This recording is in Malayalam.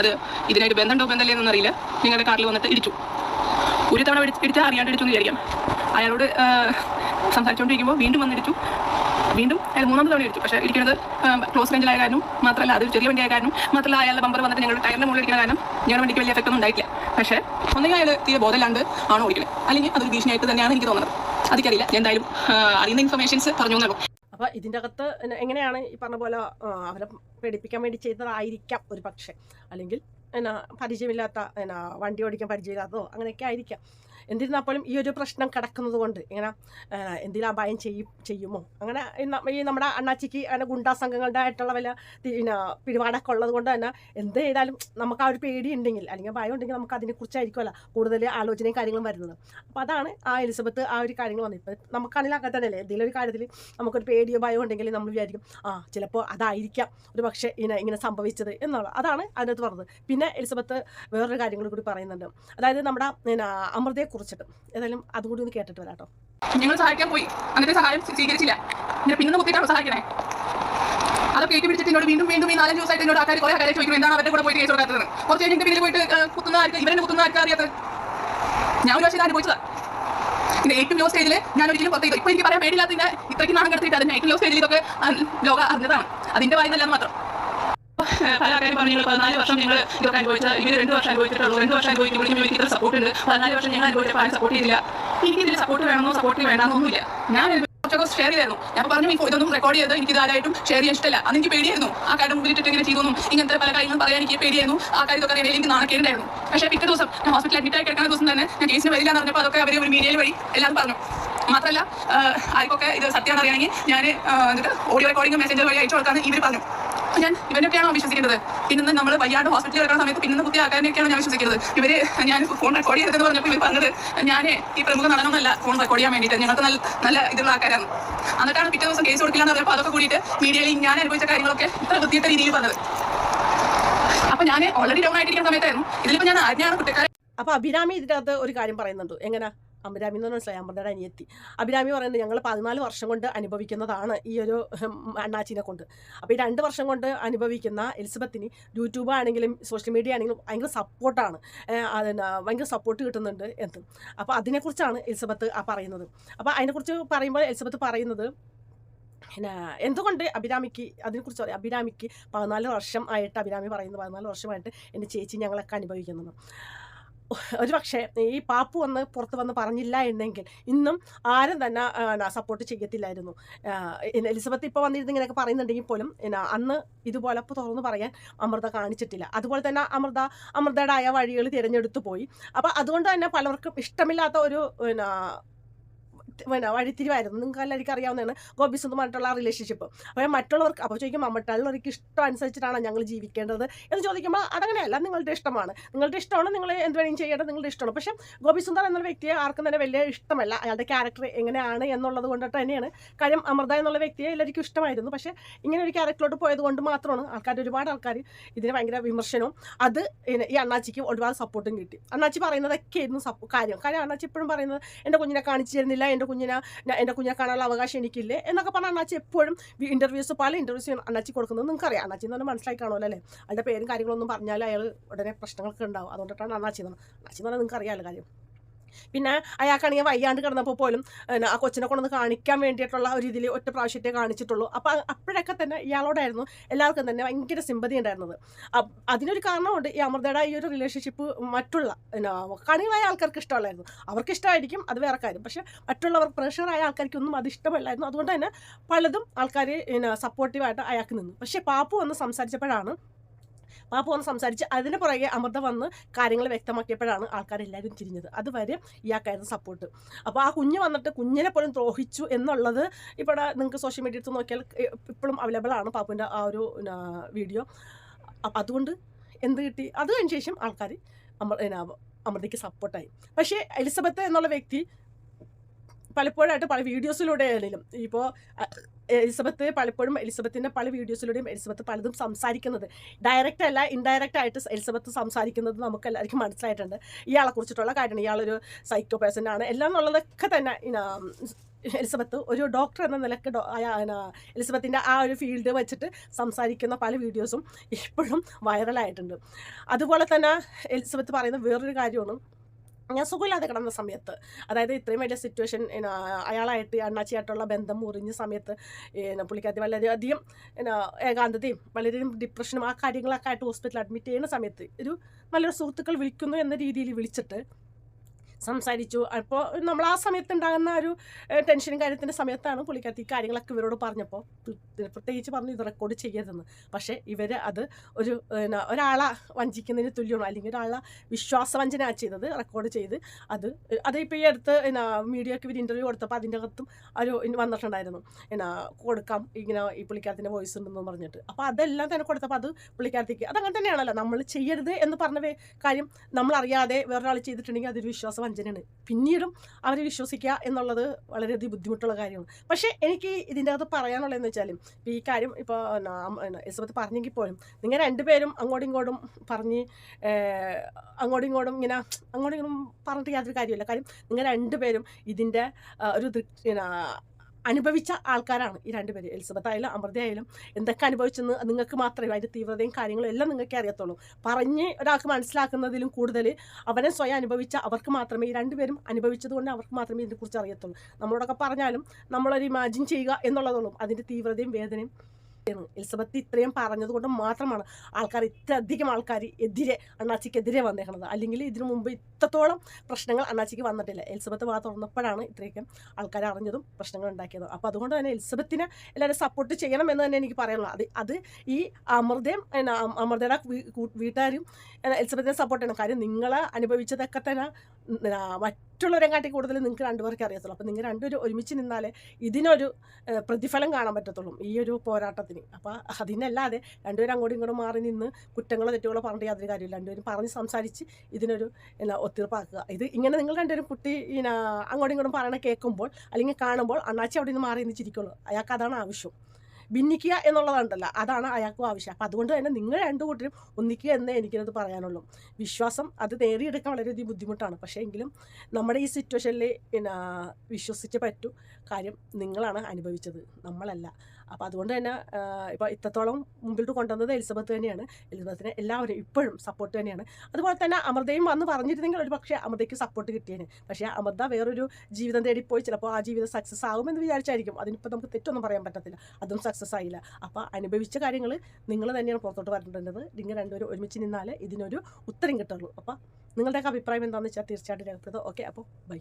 അത് ഇതിനായിട്ട് ബന്ധമുണ്ടോ ബന്ധമല്ലേ അറിയില്ല. നിങ്ങളുടെ കാറിൽ വന്നിട്ട് ഇടിച്ചു. ഒരു തവണ ഇടിച്ച് ഇടിച്ചാൽ അറിയാണ്ട് ഇടിച്ചു എന്ന് വിചാരിക്കാം. അയാളോട് സംസാരിച്ചുകൊണ്ടിരിക്കുമ്പോൾ വീണ്ടും വന്നിടിച്ചു വീണ്ടും അയാൾ മൂന്നാമത് തവണ ഇടിച്ചു. പക്ഷേ ഇരിക്കുന്നത് ക്ലോസ് റേഞ്ചിലായ കാരണം മാത്രമല്ല അത് ചെറിയ വണ്ടിയായ കാരണം മാത്രമല്ല അയാളുടെ ബമ്പർ വന്നിട്ട് ഞങ്ങളുടെ ടയറിന്റെ മുകളിൽ ഇരിക്കുന്ന കാരണം ഞങ്ങളുടെ വണ്ടിക്ക് വലിയ എഫക്റ്റ് ഒന്നും ഉണ്ടായിട്ടില്ല. പക്ഷേ ഒന്നെങ്കിൽ അയാൾ തീരെ ബോധമില്ലാണ്ട് ആണോ ഓടിക്കുന്നത് അല്ലെങ്കിൽ അതൊരു ഭീഷണിയായിട്ട് തന്നെയാണ് എനിക്ക് തോന്നുന്നത് അതിക്കറിയില്ല. എന്തായാലും അറിയുന്ന ഇൻഫർമേഷൻസ് പറഞ്ഞു എന്നുള്ളൂ അപ്പോൾ ഇതിന്റെ അകത്ത് എങ്ങനെയാണ് ഈ പറഞ്ഞ പോലെ അവരെ പേടിപ്പിക്കാൻ വേണ്ടി ചെയ്തതായിരിക്കാം ഒരു പക്ഷേ. അല്ലെങ്കിൽ എന്നാ പരിചയമില്ലാത്ത എന്നാ വണ്ടി ഓടിക്കാൻ പരിചയമില്ലാത്തതോ അങ്ങനെയൊക്കെ ആയിരിക്കാം. എന്നിരുന്നാൽ പോലും ഈ ഒരു പ്രശ്നം കിടക്കുന്നത് കൊണ്ട് ഇങ്ങനെ എന്തിനാ ഭയം ചെയ്യും ചെയ്യുമോ? അങ്ങനെ ഈ നമ്മുടെ അണ്ണാച്ചിക്ക് അങ്ങനെ ഗുണ്ടാ സംഘങ്ങളുടെ ആയിട്ടുള്ള വല്ല പിന്നെ പിടിപാടൊക്കെ ഉള്ളത് കൊണ്ട് തന്നെ എന്ത് ചെയ്താലും നമുക്ക് ആ ഒരു പേടി ഉണ്ടെങ്കിൽ അല്ലെങ്കിൽ ഭയം ഉണ്ടെങ്കിൽ നമുക്ക് അതിനെക്കുറിച്ചായിരിക്കുമല്ല കൂടുതൽ ആലോചനയും കാര്യങ്ങളും വരുന്നത്. അപ്പോൾ അതാണ് ആ എലിസബത്ത് ആ ഒരു കാര്യങ്ങൾ വന്നത്. ഇപ്പോൾ നമുക്കാണെങ്കിലും അങ്ങനെ തന്നെയല്ലേ? എന്തെങ്കിലും ഒരു കാര്യത്തിൽ നമുക്കൊരു പേടിയോ ഭയം ഉണ്ടെങ്കിൽ നമ്മൾ വിചാരിക്കും ആ ചിലപ്പോൾ അതായിരിക്കാം ഒരു പക്ഷേ ഇങ്ങനെ ഇങ്ങനെ സംഭവിച്ചത് എന്നുള്ള അതാണ് അതിനകത്ത് പറഞ്ഞത്. പിന്നെ എലിസബത്ത് വേറൊരു കാര്യങ്ങൾ കൂടി പറയുന്നുണ്ട്. അതായത് നമ്മുടെ അമൃതയെ കുറിച്ചിട്ട്. ഏതായാലും അതുകൂടി ഒന്ന് കേട്ടിട്ട് വരാം കേട്ടോ ഞങ്ങൾ സഹായിക്കാൻ പോയി. അങ്ങനത്തെ സഹായം സ്വീകരിച്ചില്ല. ഇങ്ങനെ പിന്നെ കുത്തിയിട്ടാണ് സഹായിക്കണേ? അതൊക്കെ കേട്ടി പിടിച്ചിട്ട് വീണ്ടും വീണ്ടും ഈ നാലഞ്ച് ദിവസമായിട്ട് എന്നോട് ആൾക്കാർ കുറെ ആൾക്കാരെ ചോദിക്കും എന്താണ് അവരുടെ കൂടെ പോയിട്ട് കേസ് കൊടുക്കാത്തത്? കുറച്ച് കഴിഞ്ഞിട്ട് പിന്നിൽ പോയിട്ട് കുത്തുന്ന ആർക്ക് ഇവരെ കുത്തുന്ന ആർക്കും അറിയാത്തത്. ഞാൻ ഒരു പക്ഷേ ഇത് പിന്നെ ഏറ്റവും ലോ സ്റ്റേജിൽ ഞാൻ ഒരിക്കലും പുറത്തേക്ക് ഇപ്പോൾ എനിക്ക് പറയാൻ പേടിയില്ലാത്തതിന്റെ ഇത്രയ്ക്ക് നാണം കിടത്തിയിട്ട് അതിന് ഏറ്റവും ലോ ആ, ലോക അറിഞ്ഞതാണ്. അതിന്റെ വായനല്ല മാത്രം. ഏഹ് പല ആൾക്കാരും പറഞ്ഞു "നിങ്ങൾ പതിനാല് വർഷം നിങ്ങൾ ഇതൊക്കെ അനുഭവിച്ച ഇവർ രണ്ട് വർഷം അനുഭവിച്ചിട്ടുള്ളൂ രണ്ട് വർഷം അനുഭവിക്കുമ്പോൾ നിങ്ങൾക്ക് ഇത്ര സപ്പോർട്ട് ഉണ്ട്. പതിനാല് വർഷം ഞങ്ങൾ അനുഭവിച്ചപ്പോൾ ആരും സപ്പോർട്ട് ചെയ്തില്ല. എനിക്ക് ഇതിൽ സപ്പോർട്ട് വേണമെന്നോ സപ്പോർട്ട് വേണമെന്നൊന്നുമില്ല ഞാൻ കുറച്ചൊക്കെ ഷെയർ ചെയ്തായിരുന്നു. ഞാൻ പറഞ്ഞു "ഇപ്പൊ ഇതൊന്നും റെക്കോർഡ് ചെയ്ത് എനിക്ക് ഇതാരായിട്ടും ഷെയർ ചെയ്യാൻ ഇഷ്ടമല്ല. അന്ന് എനിക്ക് പേടിയായിരുന്നു. ആ കാര്യം മുമ്പിലിട്ടിട്ട് ഇങ്ങനെ ചെയ്തൊന്നും ഇങ്ങനത്തെ പല കാര്യങ്ങളും പറയാൻ എനിക്ക് പേടിയായിരുന്നു. ആ കാര്യം ഇതൊക്കെ അറിയാൻ എനിക്ക് നാണക്കേണ്ടായിരുന്നു പക്ഷേ പിറ്റേ ദിവസം ഞാൻ ഹോസ്പിറ്റലിൽ അഡ്മിറ്റ് ആയി കിടക്കുന്ന ദിവസം തന്നെ ഞാൻ കേസിന് വരില്ല എന്ന് പറഞ്ഞപ്പോൾ അതൊക്കെ അവർ ഒരു മീഡിയയിൽ വഴി എല്ലാവരും പറഞ്ഞു. മാത്രമല്ല ആർക്കൊക്കെ ഇത് സത്യമാണെന്ന് അറിയണമെങ്കിൽ ഞാൻ എന്നിട്ട് ഓഡിയോ റെക്കോർഡിംഗ് മെസ്സേജ് വഴി അയച്ചു കൊടുക്കാൻ ഇവർ പറഞ്ഞു. അപ്പൊ ഞാൻ ഇവനൊക്കെയാണോ വിശ്വസിക്കുന്നത്? പിന്നെ നമ്മൾ വയ്യാട് ഹോസ്പിറ്റലിൽ കിടക്കുന്ന സമയത്ത് പിന്നെ കുത്തി ആക്കാനൊക്കെയാണ് ഞാൻ വിശ്വസിക്കുന്നത്. ഇവർ ഞാൻ ഫോൺ റെക്കോർഡ് ചെയ്തെന്ന് പറഞ്ഞപ്പോൾ ഇവർ പറഞ്ഞത് ഞാൻ ഈ പ്രമുഖ നടന്നൊന്നല്ല ഫോൺ റെക്കോർഡ് ചെയ്യാൻ വേണ്ടിയിട്ട്. ഞങ്ങൾക്ക് നല്ല നല്ല ഇതുള്ള ആൾക്കാരാണ്. എന്നിട്ടാണ് പിറ്റേ ദിവസം കേസ് കൊടുക്കില്ല എന്ന് പറഞ്ഞപ്പോൾ അതൊക്കെ കൂടിയിട്ട് മീഡിയയിൽ ഞാൻ അനുഭവിച്ച കാര്യങ്ങളൊക്കെ ഇത്ര വൃത്തിയിട്ട രീതിയിൽ പറഞ്ഞത്. അപ്പൊ ഞാൻ ഓൾറെഡി ഡൗൺ ആയിട്ടിരിക്കുന്ന സമയത്തായിരുന്നു. ഇതിലിപ്പോ ഞാൻ ആജ്ഞയാണ് കുറ്റക്കാരൻ. അപ്പൊ അഭിരാമി ഇതിനകത്ത് ഒരു കാര്യം പറയുന്നുണ്ട്. എങ്ങനെ? അഭിരാമി എന്ന് മനസ്സിലായി. അമൃതയുടെ അനിയത്തി. അഭിരാമി പറയുന്നത് ഞങ്ങൾ പതിനാല് വർഷം കൊണ്ട് അനുഭവിക്കുന്നതാണ് ഈ ഒരു അണ്ണാച്ചിനെ കൊണ്ട്. അപ്പോൾ ഈ രണ്ട് വർഷം കൊണ്ട് അനുഭവിക്കുന്ന എലിസബത്തിന് യൂട്യൂബ് ആണെങ്കിലും സോഷ്യൽ മീഡിയ ആണെങ്കിലും ഭയങ്കര സപ്പോർട്ടാണ് അതിന് ഭയങ്കര സപ്പോർട്ട് കിട്ടുന്നുണ്ട് എന്ന്. അപ്പോൾ അതിനെക്കുറിച്ചാണ് എലിസബത്ത് ആ പറയുന്നത്. അപ്പോൾ അതിനെക്കുറിച്ച് പറയുമ്പോൾ എലിസബത്ത് പറയുന്നത് പിന്നെ എന്തുകൊണ്ട് അഭിരാമിക്ക് അതിനെക്കുറിച്ച് പറയാം. അഭിരാമിക്ക് പതിനാല് വർഷം ആയിട്ട് അഭിരാമി പറയുന്നത് പതിനാല് വർഷമായിട്ട് എന്റെ ചേച്ചി ഞങ്ങളൊക്കെ അനുഭവിക്കുന്നത് ഒരു പക്ഷേ ഈ പാപ്പു വന്ന് പുറത്ത് വന്ന് പറഞ്ഞില്ല എന്നെങ്കിൽ ഇന്നും ആരും തന്നെ സപ്പോർട്ട് ചെയ്യത്തില്ലായിരുന്നു. എലിസബത്ത് ഇപ്പോൾ വന്നിരുന്ന് ഇങ്ങനെയൊക്കെ പറയുന്നുണ്ടെങ്കിൽ പോലും അന്ന് ഇതുപോലെ തുറന്ന് പറയാൻ അമൃത കാണിച്ചിട്ടില്ല. അതുപോലെ തന്നെ അമൃത അമൃതയുടെ ആയ വഴികൾ തിരഞ്ഞെടുത്തു പോയി. അപ്പോൾ അതുകൊണ്ട് തന്നെ പലർക്കും ഇഷ്ടമില്ലാത്ത ഒരു പിന്നെ വഴിത്തിരി വഴിത്തിരിവായിരുന്നു നിങ്ങൾക്ക് എല്ലാവർക്കും അറിയാവുന്നതാണ്. ഗോപി സുന്ദുമായിട്ടുള്ള ആ റിലേഷൻഷിപ്പ് അപ്പോൾ മറ്റുള്ളവർക്ക് അപ്പോൾ ചോദിക്കും മറ്റുള്ളവർക്ക് ഇഷ്ടം അനുസരിച്ചിട്ടാണ് ഞങ്ങൾ ജീവിക്കേണ്ടത്? എന്ന് ചോദിക്കുമ്പോൾ അതങ്ങനെയല്ല നിങ്ങളുടെ ഇഷ്ടമാണ്. നിങ്ങളുടെ ഇഷ്ടമാണ് നിങ്ങൾ എന്ത് വേണമെങ്കിലും ചെയ്യേണ്ടത് നിങ്ങളുടെ ഇഷ്ടമാണ്. പക്ഷേ ഗോപി സുന്ദർ എന്നുള്ള വ്യക്തിയെ ആർക്കും തന്നെ വലിയ ഇഷ്ടമല്ല. അയാളുടെ ക്യാരക്ടർ എങ്ങനെയാണ് എന്നുള്ളത് കൊണ്ടിട്ട് തന്നെയാണ്. കാര്യം അമൃത എന്നുള്ള വ്യക്തിയെ എല്ലാവർക്കും ഇഷ്ടമായിരുന്നു. പക്ഷേ ഇങ്ങനെ ഒരു ക്യാരക്ടറിലോട്ട് പോയത് കൊണ്ട് മാത്രമാണ് ആൾക്കാർ ഒരുപാട് ആൾക്കാർ ഇതിന് ഭയങ്കര വിമർശനവും അത് ഈ അണ്ണാച്ചിക്ക് ഒരുപാട് സപ്പോർട്ടും കിട്ടി. അണ്ണാച്ചി പറയുന്നതൊക്കെ ആയിരുന്നു സപ്പോ കാര്യം. കാര്യം അണ്ണാച്ചി എപ്പോഴും പറയുന്നത് എന്റെ കുഞ്ഞിനെ കാണിച്ചു തരുന്നില്ല എന്റെ കുഞ്ഞിനെ ഞാൻ- എന്റെ കുഞ്ഞിനെ കാണാനുള്ള അവകാശം എനിക്കില്ലേ എന്നൊക്കെ പറഞ്ഞാൽ അണ്ണാച്ചി എപ്പോഴും ഇന്റർവ്യൂസ് പല ഇന്റർവ്യൂസ് അണ്ണാച്ചി കൊടുക്കുന്നത് നിങ്ങൾക്കറിയാം. അണ്ണാച്ചി എന്ന് പറഞ്ഞാൽ മനസ്സിലായി കാണുമല്ലോ അല്ലേ? അതിന്റെ പേരും കാര്യങ്ങളൊന്നും പറഞ്ഞാൽ അയാൾ ഉടനെ പ്രശ്നങ്ങളൊക്കെ ഉണ്ടാവും. അതുകൊണ്ടിട്ടാണ് അണ്ണാച്ചി എന്ന് പറഞ്ഞത്. അണ്ണാച്ചി എന്ന് പറഞ്ഞാൽ നിങ്ങൾക്ക് അറിയാമല്ലോ കാര്യം. പിന്നെ അയാൾക്കാണെങ്കിൽ വയ്യാണ്ട് കിടന്നപ്പോൾ പോലും ആ കൊച്ചിനെ കൊണ്ടൊന്ന് കാണിക്കാൻ വേണ്ടിയിട്ടുള്ള ഒരു ഇതിൽ ഒറ്റ പ്രാവശ്യത്തെ കാണിച്ചിട്ടുള്ളൂ. അപ്പോൾ അപ്പോഴൊക്കെ തന്നെ ഇയാളോടായിരുന്നു എല്ലാവർക്കും തന്നെ ഭയങ്കര സിമ്പതി ഉണ്ടായിരുന്നത്. അതിനൊരു കാരണമുണ്ട് ഈ അമൃതയുടെ ഈ ഒരു റിലേഷൻഷിപ്പ് മറ്റുള്ള കണികളായ ആൾക്കാർക്ക് ഇഷ്ടമുള്ളായിരുന്നു അവർക്ക് ഇഷ്ടമായിരിക്കും അത് വേറെ കാര്യം. പക്ഷേ മറ്റുള്ളവർ പ്രഷറായ ആൾക്കാർക്കൊന്നും അത് ഇഷ്ടമല്ലായിരുന്നു. അതുകൊണ്ട് തന്നെ പലതും ആൾക്കാർ സപ്പോർട്ടീവായിട്ട് അയാൾക്ക് നിന്നു. പക്ഷേ പാപ്പു വന്ന് സംസാരിച്ചപ്പോഴാണ് പാപ്പു വന്ന് സംസാരിച്ച് അതിന് പുറകെ അമൃത വന്ന് കാര്യങ്ങൾ വ്യക്തമാക്കിയപ്പോഴാണ് ആൾക്കാർ ആൾക്കാരെല്ലാവരും തിരിഞ്ഞത്. അതുവരെ ഇയാൾക്കായിരുന്നു സപ്പോർട്ട് അപ്പോൾ ആ കുഞ്ഞ് വന്നിട്ട് കുഞ്ഞിനെ പോലും ദ്രോഹിച്ചു എന്നുള്ളത് ഇവിടെ നിങ്ങൾക്ക് സോഷ്യൽ മീഡിയ എടുത്ത് നോക്കിയാൽ ഇപ്പോഴും അവൈലബിൾ ആണ് പാപ്പുവിന്റെ ആ ഒരു വീഡിയോ അപ്പം അതുകൊണ്ട് എന്ത് കിട്ടി? അത് കഴിഞ്ഞ ശേഷം ആൾക്കാർ അമൃ അമൃതയ്ക്ക് സപ്പോർട്ടായി പക്ഷേ എലിസബത്ത് എന്നുള്ള വ്യക്തി പലപ്പോഴായിട്ട് പല വീഡിയോസിലൂടെ ആണെങ്കിലും ഇപ്പോൾ എലിസബത്ത് പലപ്പോഴും എലിസബത്തിന്റെ പല വീഡിയോസിലൂടെയും എലിസബത്ത് പലതും സംസാരിക്കുന്നത്. ഡയറക്റ്റ് അല്ല ഇൻഡയറക്റ്റ് ആയിട്ട് എലിസബത്ത് സംസാരിക്കുന്നത് നമുക്ക് എല്ലാവർക്കും മനസ്സിലായിട്ടുണ്ട്. ഇയാളെ കുറിച്ചിട്ടുള്ള കാര്യമാണ്. ഇയാളൊരു സൈക്കോ പേഴ്സൺ ആണ്. എല്ലാം എന്നുള്ളതൊക്കെ തന്നെ എലിസബത്ത് ഒരു ഡോക്ടർ എന്ന നിലയ്ക്ക് എലിസബത്തിന്റെ ആ ഒരു ഫീൽഡ് വെച്ചിട്ട് സംസാരിക്കുന്ന പല വീഡിയോസും ഇപ്പോഴും വൈറലായിട്ടുണ്ട് അതുപോലെ തന്നെ എലിസബത്ത് പറയുന്ന വേറൊരു കാര്യമാണ്. ഞാൻ സുഖമില്ലാതെ കിടന്ന സമയത്ത്. അതായത് ഇത്രയും വലിയ സിറ്റുവേഷൻ അയാളായിട്ട് അണ്ണാച്ചിയായിട്ടുള്ള ബന്ധം മുറിഞ്ഞ സമയത്ത് പുള്ളിക്കാരി വളരെയധികം എന്നാ ഏകാന്തതയും വളരെയധികം ഡിപ്രഷനും ആ കാര്യങ്ങളൊക്കെ ആയിട്ട് ഹോസ്പിറ്റലിൽ അഡ്മിറ്റ് ചെയ്യുന്ന സമയത്ത് ഒരു നല്ലൊരു സുഹൃത്തുക്കൾ വിളിക്കുന്നു എന്ന രീതിയിൽ വിളിച്ചിട്ട് സംസാരിച്ചു. അപ്പോൾ നമ്മൾ ആ സമയത്ത് ഉണ്ടാകുന്ന ഒരു ടെൻഷനും കാര്യത്തിന്റെ സമയത്താണ് പുള്ളിക്കാരത്തി ഈ കാര്യങ്ങളൊക്കെ ഇവരോട് പറഞ്ഞപ്പോൾ പ്രത്യേകിച്ച് പറഞ്ഞു ഇത് റെക്കോർഡ് ചെയ്യരുതെന്ന്. പക്ഷേ ഇവർ അത് ഒരു ഒരാളെ വഞ്ചിക്കുന്നതിന് തുല്യമാണ്. അല്ലെങ്കിൽ ഒരാളെ വിശ്വാസവഞ്ചന ചെയ്തത് റെക്കോർഡ് ചെയ്ത് അത് അത് ഇപ്പോൾ ഈ അടുത്ത് എന്നാ മീഡിയക്ക് ഇവർ ഇന്റർവ്യൂ കൊടുത്തപ്പോൾ അതിന്റെ അകത്തും ഒരു വന്നിട്ടുണ്ടായിരുന്നു. എന്നാ കൊടുക്കാം ഇങ്ങനെ ഈ പുള്ളിക്കാരത്തിന്റെ വോയിസ് ഉണ്ടെന്ന് പറഞ്ഞിട്ട്. അപ്പോൾ അതെല്ലാം തന്നെ കൊടുത്തപ്പോൾ അത് പുള്ളിക്കാരത്തേക്ക് അതങ്ങനെ തന്നെയാണല്ലോ. നമ്മൾ ചെയ്യരുത് എന്ന് പറഞ്ഞ കാര്യം നമ്മളറിയാതെ വേറൊരാൾ ചെയ്തിട്ടുണ്ടെങ്കിൽ അതൊരു വിശ്വാസവഞ്ചനയാണ് പിന്നീടും അവർ വിശ്വസിക്കുക എന്നുള്ളത് വളരെയധികം ബുദ്ധിമുട്ടുള്ള കാര്യമാണ്. പക്ഷേ എനിക്ക് ഇതിന്റെ അകത്ത് പറയാനുള്ളതെന്ന് ഇപ്പോൾ ഈ കാര്യം ഇപ്പോൾ എസ്ബത്ത് പറഞ്ഞെങ്കിൽ പോലും നിങ്ങൾ രണ്ടുപേരും അങ്ങോട്ടും ഇങ്ങോട്ടും പറഞ്ഞ് അങ്ങോട്ടും ഇങ്ങോട്ടും ഇങ്ങനെ അങ്ങോട്ടും ഇങ്ങോട്ടും പറഞ്ഞിട്ട് യാതൊരു കാര്യമില്ല കാര്യം നിങ്ങൾ രണ്ടുപേരും ഇതിന്റെ ഒരു അനുഭവിച്ച ആൾക്കാരാണ് ഈ രണ്ടുപേരും. എലിസബത്ത് ആയാലും അമൃത ആയാലും എന്തൊക്കെ അനുഭവിച്ചെന്ന് നിങ്ങൾക്ക് മാത്രമേ അതിന്റെ തീവ്രതയും കാര്യങ്ങളും എല്ലാം നിങ്ങൾക്ക് അറിയത്തുള്ളൂ. പറഞ്ഞ് ഒരാൾക്ക് മനസ്സിലാക്കുന്നതിലും കൂടുതൽ അവനെ സ്വയം അനുഭവിച്ച അവർക്ക് മാത്രമേ ഈ രണ്ടുപേരും അനുഭവിച്ചതുകൊണ്ട് അവർക്ക് മാത്രമേ ഇതിനെക്കുറിച്ച് അറിയത്തുള്ളൂ. നമ്മളോടൊക്കെ പറഞ്ഞാലും നമ്മളൊരു ഇമാജിൻ ചെയ്യുക എന്നുള്ളതുള്ളൂ. അതിന്റെ തീവ്രതയും വേദനയും. എലിസബത്ത് ഇത്രയും പറഞ്ഞതുകൊണ്ട് മാത്രമാണ് ആൾക്കാർ ഇത്ര അധികം ആൾക്കാർ എതിരെ അണ്ണാച്ചിക്കെതിരെ വന്നേക്കണത്. അല്ലെങ്കിൽ ഇതിനു മുമ്പ് ഇത്രത്തോളം പ്രശ്നങ്ങൾ അണ്ണാച്ചിക്ക് വന്നിട്ടില്ല. എലിസബത്ത് വാ തുറന്നപ്പോഴാണ് ഇത്രയൊക്കെ ആൾക്കാർ അറിഞ്ഞതും പ്രശ്നങ്ങൾ ഉണ്ടാക്കിയതും. അപ്പോൾ അതുകൊണ്ട് തന്നെ എലിസബത്തിനെ എല്ലാവരും സപ്പോർട്ട് ചെയ്യണം എന്ന് തന്നെ എനിക്ക് പറയാനുള്ളത് അത് അത് ഈ അമൃതയും അമൃതയുടെ വീട്ടുകാരും എലിസബത്തിനെ സപ്പോർട്ട് ചെയ്യണം. കാര്യം നിങ്ങൾ അനുഭവിച്ചതൊക്കെ തന്നെ മറ്റുള്ളവരെക്കാട്ടി കൂടുതൽ നിങ്ങൾക്ക് രണ്ടുപേർക്ക് അറിയത്തുള്ളൂ. അപ്പോൾ നിങ്ങൾ രണ്ടുപേരും ഒരുമിച്ച് നിന്നാലേ ഇതിനൊരു പ്രതിഫലം കാണാൻ പറ്റത്തുള്ളൂ ഈ ഒരു പോരാട്ടത്തിന്. അപ്പോൾ അതിനല്ലാതെ രണ്ടുപേരും അങ്ങോട്ടും ഇങ്ങോട്ടും മാറി നിന്ന് കുറ്റങ്ങളോ തെറ്റുകളോ പറഞ്ഞിട്ട് യാതൊരു കാര്യമില്ല. രണ്ടുപേരും പറഞ്ഞ് സംസാരിച്ച് ഇതിനൊരു എന്നാ ഒത്തീർപ്പാക്കുക ഇത് ഇങ്ങനെ നിങ്ങൾ രണ്ടുപേരും കുട്ടി അങ്ങോട്ടും ഇങ്ങോട്ടും പറയണ കേൾക്കുമ്പോൾ അല്ലെങ്കിൽ കാണുമ്പോൾ അണ്ണാച്ചി അവിടെ നിന്ന് മാറി നിന്ന് ചിരിക്കുള്ളൂ. അയാൾക്ക് അതാണ് ആവശ്യം. ഭിന്നിക്കുക എന്നുള്ളതുണ്ടല്ലോ. അതാണ് അയാൾക്കും ആവശ്യം. അപ്പം അതുകൊണ്ട് തന്നെ നിങ്ങൾ രണ്ടു കൂട്ടരും ഒന്നിക്കുക എന്നേ എനിക്കത് പറയാനുള്ളൂ. വിശ്വാസം അത് നേടിയെടുക്കാൻ വളരെയധികം ബുദ്ധിമുട്ടാണ്. പക്ഷേ എങ്കിലും നമ്മുടെ ഈ സിറ്റുവേഷനിൽ പിന്നെ വിശ്വസിച്ച് പറ്റൂ. കാര്യം നിങ്ങളാണ് അനുഭവിച്ചത്. നമ്മളല്ല. അപ്പോൾ അതുകൊണ്ട് തന്നെ ഇപ്പോൾ ഇത്രത്തോളം മുമ്പിലോട്ട് കൊണ്ടുവന്നത് എലിസബത്ത് തന്നെയാണ്. എലിസബത്തിനെ എല്ലാവരും ഇപ്പോഴും സപ്പോർട്ട് തന്നെയാണ്. അതുപോലെ തന്നെ അമൃതയും വന്ന് പറഞ്ഞിരുന്നെങ്കിൽ ഒരു പക്ഷേ അമൃതയ്ക്ക് സപ്പോർട്ട് കിട്ടിയേനെ. പക്ഷേ അമൃത വേറൊരു ജീവിതം പോയി ചിലപ്പോൾ ആ ജീവിതം സക്സസ് ആകുമെന്ന് വിചാരിച്ചായിരിക്കും. അതിനിപ്പോൾ നമുക്ക് തെറ്റൊന്നും പറയാൻ പറ്റത്തില്ല. അതും സക്സസ് ആയില്ല. അപ്പോൾ അനുഭവിച്ച കാര്യങ്ങൾ നിങ്ങൾ തന്നെയാണ് പുറത്തോട്ട് പറഞ്ഞിട്ടുള്ളത് നിങ്ങൾ രണ്ടുപേരും ഒരുമിച്ച് നിന്നാലേ ഇതിനൊരു ഉത്തരം കിട്ടുള്ളൂ. അപ്പോൾ നിങ്ങളുടെയൊക്കെ അഭിപ്രായം എന്താണെന്ന് വെച്ചാൽ തീർച്ചയായിട്ടും രേഖപ്പെടുത്തുക. ഓക്കെ അപ്പോൾ ബൈ